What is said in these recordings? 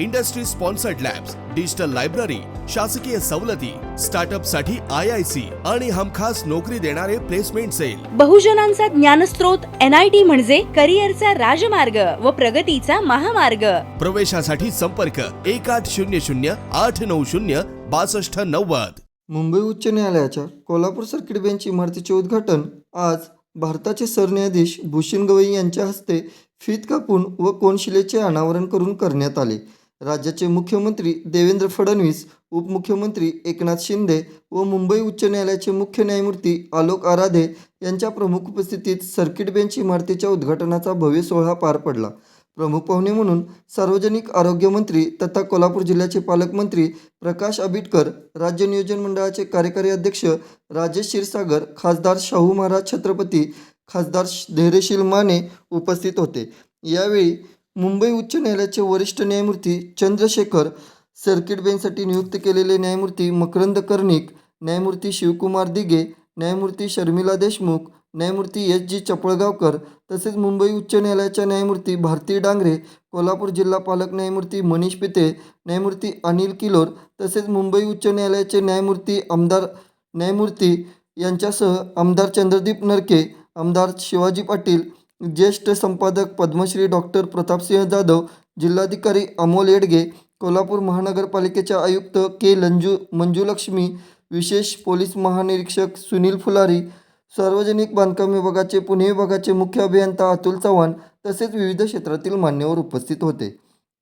industry sponsored labs digital library शासकीय सवलती स्टार्टअपसाठी I I C आणि हमखास नोकरी देणारे प्लेसमेंट सेल. बहुजनांचा ज्ञानस्रोत एन आय टी म्हणजे करिअरचा राजमार्ग व प्रगतीचा महामार्ग. प्रवेशासाठी संपर्क एक आठ शून्य शून्य आठ नऊ शून्य बासष्ट नव्वद. मुंबई उच्च न्यायालयाच्या कोल्हापूर सर्किट बेंच इमारतीचे उद्घाटन आज भारताचे सरन्यायाधीश भूषण गवई यांच्या हस्ते फीत कापून व कोनशिलेचे अनावरण करून करण्यात आले. राज्याचे मुख्यमंत्री देवेंद्र फडणवीस उपमुख्यमंत्री एकनाथ शिंदे व मुंबई उच्च न्यायालयाचे मुख्य न्यायमूर्ती आलोक आराधे यांच्या प्रमुख उपस्थितीत सर्किट बेंच इमारतीच्या उद्घाटनाचा भव्य सोहळा पार पडला. प्रमुख पाहुणे म्हणून सार्वजनिक आरोग्यमंत्री तथा कोल्हापूर जिल्ह्याचे पालकमंत्री प्रकाश आबिटकर राज्य नियोजन मंडळाचे कार्यकारी अध्यक्ष राजेश क्षीरसागर खासदार शाहू महाराज छत्रपती खासदार श- धैर्यशील माने उपस्थित होते. यावेळी मुंबई उच्च न्यायालयाचे वरिष्ठ न्यायमूर्ती चंद्रशेखर सर्किट बेंचसाठी नियुक्त केलेले न्यायमूर्ती मकरंद कर्णिक न्यायमूर्ती शिवकुमार दिगे न्यायमूर्ती शर्मिला देशमुख न्यायमूर्ती एस जी चपळगावकर तसेच मुंबई उच्च न्यायालयाच्या न्यायमूर्ती भारती डांगरे कोल्हापूर जिल्हा पालक न्यायमूर्ती मनीष पिते न्यायमूर्ती अनिल किलोर तसेच मुंबई उच्च न्यायालयाचे न्यायमूर्ती आमदार न्यायमूर्ती यांच्यासह आमदार चंद्रदीप नरके आमदार शिवाजी पाटील ज्येष्ठ संपादक पद्मश्री डॉक्टर प्रतापसिंह जाधव जिल्हाधिकारी अमोल येडगे कोल्हापूर महानगरपालिकेचे आयुक्त के लंजू मंजुलक्ष्मी विशेष पोलीस महानिरीक्षक सुनील फुलारी सार्वजनिक बांधकाम विभागाचे पुणे विभागाचे मुख्य अभियंता अतुल चव्हाण तसेच विविध क्षेत्रातील मान्यवर उपस्थित होते.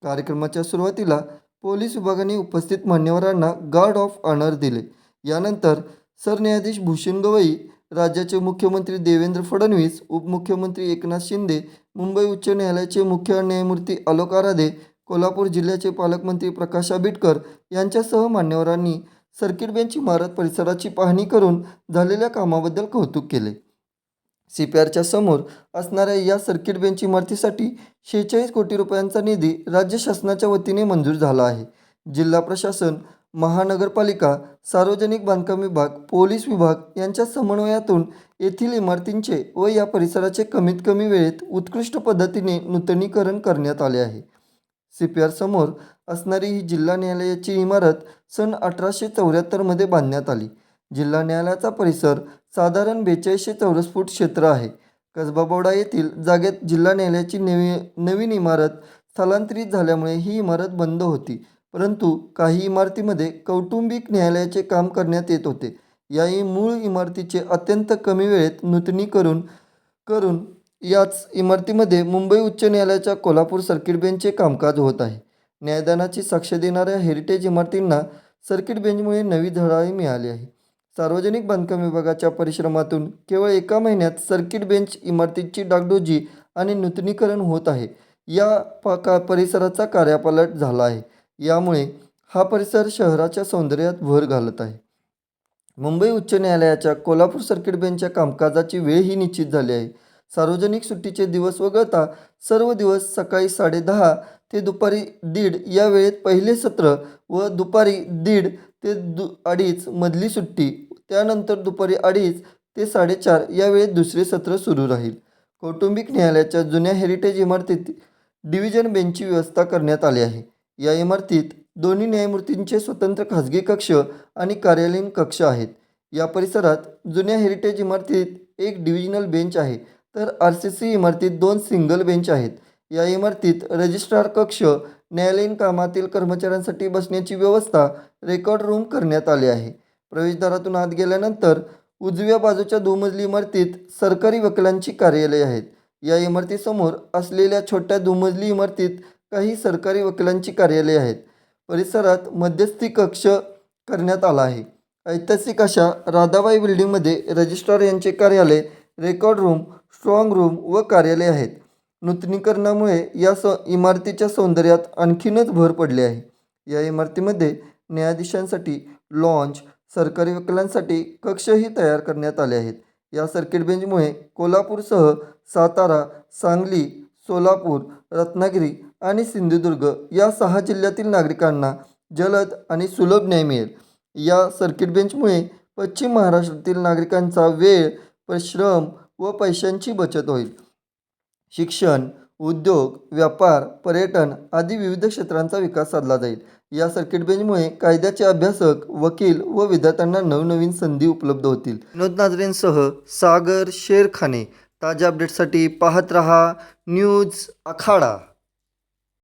कार्यक्रमाच्या सुरुवातीला पोलीस विभागाने उपस्थित मान्यवरांना गार्ड ऑफ ऑनर दिले. यानंतर सरन्यायाधीश भूषण गवई राज्याचे मुख्यमंत्री देवेंद्र फडणवीस उपमुख्यमंत्री एकनाथ शिंदे मुंबई उच्च न्यायालयाचे मुख्य न्यायमूर्ती आलोक आराधे कोल्हापूर जिल्ह्याचे पालकमंत्री प्रकाश आबिटकर यांच्यासह मान्यवरांनी सर्किट बेंच इमारत परिसराची पाहणी करून झालेल्या कामाबद्दल कौतुक केले. सी पी आरच्या समोर असणाऱ्या या सर्किट बेंच इमारतीसाठी शेहेचाळीस कोटी रुपयांचा निधी राज्य शासनाच्या वतीने मंजूर झाला आहे. जिल्हा प्रशासन महानगरपालिका सार्वजनिक बांधकाम विभाग पोलीस विभाग यांच्या समन्वयातून येथील इमारतींचे व या परिसराचे कमीत कमी वेळेत उत्कृष्ट पद्धतीने नूतनीकरण करण्यात आले आहे. सी पी आर समोर असणारी ही जिल्हा न्यायालयाची इमारत सन अठराशे चौऱ्याहत्तरमध्ये बांधण्यात आली. जिल्हा न्यायालयाचा परिसर साधारण बेचाळीसशे चौरस फूट क्षेत्र आहे. कसबाबोडा येथील जागेत जिल्हा न्यायालयाची नवी नवीन इमारत स्थलांतरित झाल्यामुळे ही इमारत बंद होती. परंतु काही इमारतीमध्ये कौटुंबिक न्यायालयाचे काम करण्यात येत होते. याही मूळ इमारतीचे अत्यंत कमी वेळेत नूतनीकरण करून याच इमारतीमध्ये मुंबई उच्च न्यायालयाच्या कोल्हापूर सर्किट बेंचचे कामकाज होत आहे. न्यायदानाची साक्ष देणाऱ्या हेरिटेज इमारतींना सर्किट बेंचमुळे नवी धडाई मिळाली आहे. सार्वजनिक बांधकाम विभागाच्या परिश्रमातून केवळ एका महिन्यात सर्किट बेंच इमारतीची डागडोजी आणि नूतनीकरण होत आहे. या पाका का परिसराचा कार्यापालट झाला आहे. यामुळे हा परिसर शहराच्या सौंदर्यात भर घालत आहे. मुंबई उच्च न्यायालयाच्या कोल्हापूर सर्किट बेंचच्या कामकाजाची वेळ ही निश्चित झाली आहे. सार्वजनिक सुट्टीचे दिवस वगळता सर्व दिवस सकाळी साडेदहा ते दुपारी दीड या वेळेत पहिले सत्र व दुपारी दीड ते दु अडीच मधली सुट्टी त्यानंतर दुपारी अडीच ते साडेचार या वेळेत दुसरे सत्र सुरू राहील. कौटुंबिक न्यायालयाच्या जुन्या हेरिटेज इमारतीत डिव्हिजन बेंचची व्यवस्था करण्यात आली आहे. या इमारतीत दोन्ही न्यायमूर्तींचे स्वतंत्र खाजगी कक्ष आणि कार्यालयीन कक्ष आहेत. या परिसरात जुन्या हेरिटेज इमारतीत एक डिव्हिजनल बेंच आहे तर आर सी सी इमारतीत दोन सिंगल बेंच आहेत. या इमारतीत रजिस्ट्रार कक्ष न्यायालयीन कामातील कर्मचाऱ्यांसाठी बसण्याची व्यवस्था रेकॉर्ड रूम करण्यात आली आहे. प्रवेशद्वारातून आत गेल्यानंतर उजव्या बाजूच्या दुमजली इमारतीत सरकारी वकिलांची कार्यालये आहेत. या इमारतीसमोर असलेल्या छोट्या दुमजली इमारतीत काही सरकारी वकिलांची कार्यालये आहेत. परिसरात मध्यस्थी कक्ष करण्यात आला आहे. ऐतिहासिक अशा राधाबाई बिल्डिंगमध्ये रजिस्ट्रार यांचे कार्यालय रेकॉर्ड रूम स्ट्रॉंग रूम व कार्यालय आहेत. नूतनीकरणामुळे या स इमारतीच्या सौंदर्यात आणखीनच भर पडली आहे. या इमारतीमध्ये न्यायाधीशांसाठी लॉन्च सरकारी वकिलांसाठी कक्षही तयार करण्यात आले आहेत. या सर्किट बेंचमुळे कोल्हापूरसह सातारा सांगली सोलापूर रत्नागिरी आणि सिंधुदुर्ग या सहा जिल्ह्यातील नागरिकांना जलद आणि सुलभ न्याय मिळेल. या सर्किट बेंचमुळे पश्चिम महाराष्ट्रातील नागरिकांचा वेळ परिश्रम व पैशांची बचत होईल. शिक्षण उद्योग व्यापार पर्यटन आदी विविध क्षेत्रांचा विकास साधला जाईल. या सर्किट बेंचमुळे कायद्याचे अभ्यासक वकील व विद्यार्थ्यांना नवनवीन संधी उपलब्ध होतील. विनोद नाजरेंसह सागर शेरखाने. ताज्या अपडेटसाठी पाहत रहा न्यूज आखाडा.